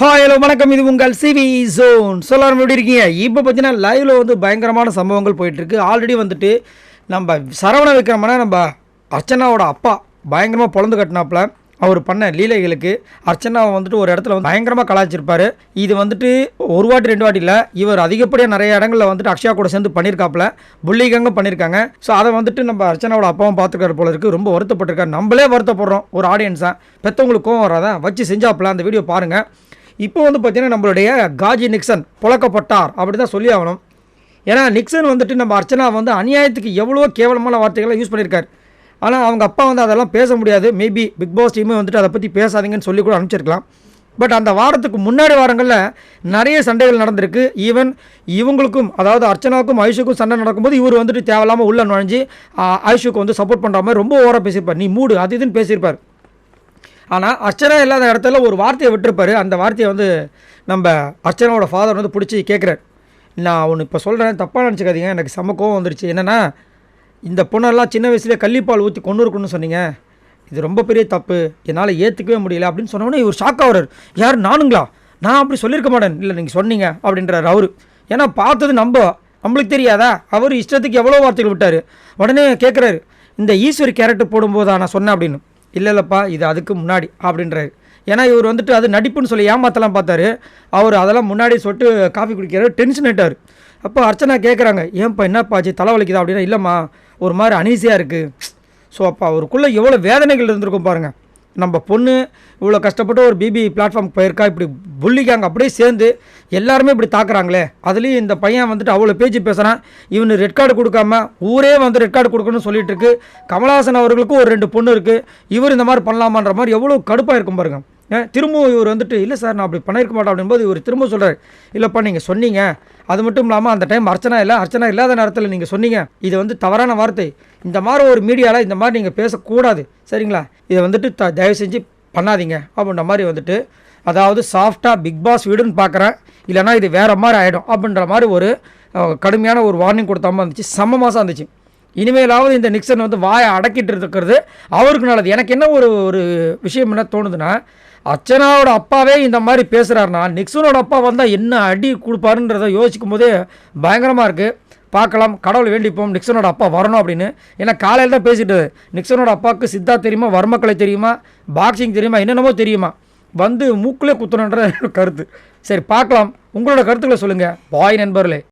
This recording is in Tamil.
ஹாய் ஹலோ வணக்கம். இது உங்கள் சிவி ஜோன். சொல்லாரம் எப்படி இருக்கீங்க? இப்போ பார்த்தீங்கன்னா லைவில் வந்து பயங்கரமான சம்பவங்கள் போயிட்டுருக்கு. ஆல்ரெடி வந்துட்டு நம்ம சரவண விக்ரமனை நம்ம அர்ச்சனாவோட அப்பா பயங்கரமாக பொழந்து கட்டினாப்புல. அவர் பண்ண லீலைகளுக்கு அர்ச்சனாவை வந்துட்டு ஒரு இடத்துல வந்து பயங்கரமாக கலாச்சிருப்பார் இது வந்துட்டு ஒரு வாட்டி ரெண்டு வாட்டி இல்லை இவர் அதிகப்படியாக நிறைய இடங்களில் வந்துட்டு அக்ஷயா கூட சேர்ந்து பண்ணியிருக்காப்புல புள்ளிகங்க பண்ணியிருக்காங்க ஸோ அதை வந்துட்டு நம்ம அர்ச்சனாவோட அப்பாவும் பார்த்துருக்காரு போல இருக்குது ரொம்ப வருத்தப்பட்டிருக்காரு. நம்மளே வருத்தப்படுறோம். ஒரு ஆடியன்ஸாக பெற்றவங்களுக்கு கோவம் வராதான் வச்சு செஞ்சாப்புல. அந்த வீடியோ பாருங்கள் இப்போ வந்து பார்த்தீங்கன்னா நம்மளுடைய காஜி நிக்சன் புழக்கப்பட்டார் அப்படி தான் சொல்லி ஆகணும். ஏன்னா நிக்சன் வந்துட்டு நம்ம அர்ச்சனா வந்து அநியாயத்துக்கு எவ்வளோ கேவலமான வார்த்தைகளை யூஸ் பண்ணியிருக்காரு. ஆனால் அவங்க அப்பா வந்து அதெல்லாம் பேச முடியாது. மேபி பிக் பாஸ் டீமே வந்துட்டு அதை பற்றி பேசாதீங்கன்னு சொல்லி கூட அனுப்பிச்சிருக்கலாம். பட் அந்த வாரத்துக்கு முன்னாடி வாரங்களில் நிறைய சண்டைகள் நடந்திருக்கு. ஈவன் இவங்களுக்கும் அதாவது அர்ச்சனாவுக்கும் ஐஷுக்கும் சண்டை நடக்கும்போது இவர் வந்துட்டு தேவையில்லாமல் உள்ள நுழைஞ்சு ஐஷுக்கு வந்து சப்போர்ட் பண்ணுற மாதிரி ரொம்ப ஓவராக பேசியிருப்பார். நீ மூடு அது இதுன்னு பேசியிருப்பார். ஆனால் அர்ச்சனா இல்லாத இடத்துல ஒரு வார்த்தையை விட்டுருப்பாரு. அந்த வார்த்தையை வந்து நம்ம அர்ச்சனாவோட ஃபாதர் வந்து பிடிச்சி கேட்குறாரு. நான் ஒன்று இப்போ சொல்கிறேன் தப்பாக நினச்சிக்காதீங்க. எனக்கு செம்ம கோவம் வந்துருச்சு. என்னென்னா இந்த பொண்ணெல்லாம் சின்ன வயசுலேயே கள்ளிப்பால் ஊற்றி கொண்டு இருக்கணும்னு சொன்னீங்க. இது ரொம்ப பெரிய தப்பு. என்னால் ஏற்றுக்கவே முடியல அப்படின்னு சொன்னோன்னே இவர் ஷாக் ஆகுறாரு யார்? நானுங்களா? நான் அப்படி சொல்லியிருக்க மாட்டேன். இல்லை நீங்கள் சொன்னீங்க அப்படின்றார் அவர். ஏன்னா பார்த்தது நம்ம. நம்மளுக்கு தெரியாதா? அவர் இஷ்டத்துக்கு எவ்வளோ வார்த்தைகள் விட்டார். உடனே கேட்குறாரு இந்த ஈஸ்வரி கேரக்டர் போடும்போதா நான் சொன்னேன் அப்படின்னு. இல்லை இல்லைப்பா இது அதுக்கு முன்னாடி அப்படின்றாரு. ஏன்னா இவர் வந்துட்டு அது நடிப்புன்னு சொல்லி ஏமாத்தலாம் பார்த்தாரு. அவர் அதெல்லாம் முன்னாடி சொல்லிட்டு காஃபி குடிக்கிறாரு டென்ஷன் ஆகிட்டார் அப்போ அர்ச்சனா கேட்குறாங்க ஏன்ப்பா என்னப்பா ஆச்சு? தலைவலிக்குதா அப்படின்னா இல்லைம்மா ஒரு மாதிரி அனீசியாக இருக்குது ஸோ அப்போ அவருக்குள்ளே எவ்வளோ வேதனைகள் இருந்திருக்கும் பாருங்கள் நம்ம பொண்ணு இவ்வளோ கஷ்டப்பட்டு ஒரு பிபி பிளாட்ஃபார்ம் போயிருக்கா இப்படி புள்ளிக்காங்க அப்படியே சேர்ந்து எல்லாருமே இப்படி தாக்குறாங்களே. அதுலேயும் இந்த பையன் வந்துட்டு அவ்வளோ பேச்சு பேசுகிறான் இவனு ரெட் கார்டு கொடுக்காம ஊரே வந்து ரெட் கார்டு கொடுக்கணும்னு சொல்லிட்டு இருக்கு. கமலஹாசன் அவர்களுக்கும் ஒரு ரெண்டு பொண்ணு இருக்குது இவர் இந்த மாதிரி பண்ணலாமான்ற மாதிரி எவ்வளோ கடுப்பாக இருக்கும் பாருங்க. திரும்பவும் இவர் வந்துட்டு இல்லை சார் நான் அப்படி பண்ணியிருக்க மாட்டேன் அப்படின்போது இவர் திரும்ப சொல்கிறார் இல்லைப்பா நீங்கள் சொன்னீங்க. அது மட்டும் இல்லாமல் அந்த டைம் அர்ச்சனா இல்லை அர்ச்சனா இல்லாத நேரத்தில் நீங்கள் சொன்னீங்க. இது வந்து தவறான வார்த்தை. இந்த மாதிரி ஒரு மீடியாவில் இந்த மாதிரி நீங்கள் பேசக்கூடாது. சரிங்களா? இதை வந்துட்டு த தயவு செஞ்சு பண்ணாதீங்க. அப்படின்ற மாதிரி வந்துட்டு அதாவது சாஃப்டாக பிக் பாஸ் வீடுன்னு பார்க்குறேன் இல்லைனா இது வேறு மாதிரி ஆகிடும் அப்படின்ற மாதிரி ஒரு கடுமையான ஒரு வார்னிங் கொடுத்தாமல் இருந்துச்சு. செம்ம மாதம் இருந்துச்சு. இனிமேலாவது இந்த நிக்சன் வந்து வாயை அடக்கிட்டு இருக்கிறது அவருக்கு நல்லது. எனக்கு என்ன ஒரு ஒரு விஷயம் என்ன தோணுதுன்னா அர்ச்சனாவோட அப்பாவே இந்த மாதிரி பேசுகிறாருன்னா நிக்சனோட அப்பா வந்தால் என்ன அடி கொடுப்பாருன்றதை யோசிக்கும் போதே பயங்கரமாக இருக்குது பார்க்கலாம். கடவுள் வேண்டிப்போம். நிக்சனோட அப்பா வரணும் அப்படின்னு. ஏன்னா காலையில் தான் பேசிட்டு நிக்சனோட அப்பாவுக்கு சித்தா தெரியுமா? வர்மக்கலை தெரியுமா? பாக்ஸிங் தெரியுமா? என்னென்னமோ தெரியுமா? வந்து மூக்கிலே குத்தணுன்ற கருத்து. சரி பார்க்கலாம். உங்களோட கருத்துக்களை சொல்லுங்கள் பாய் நண்பர்களே.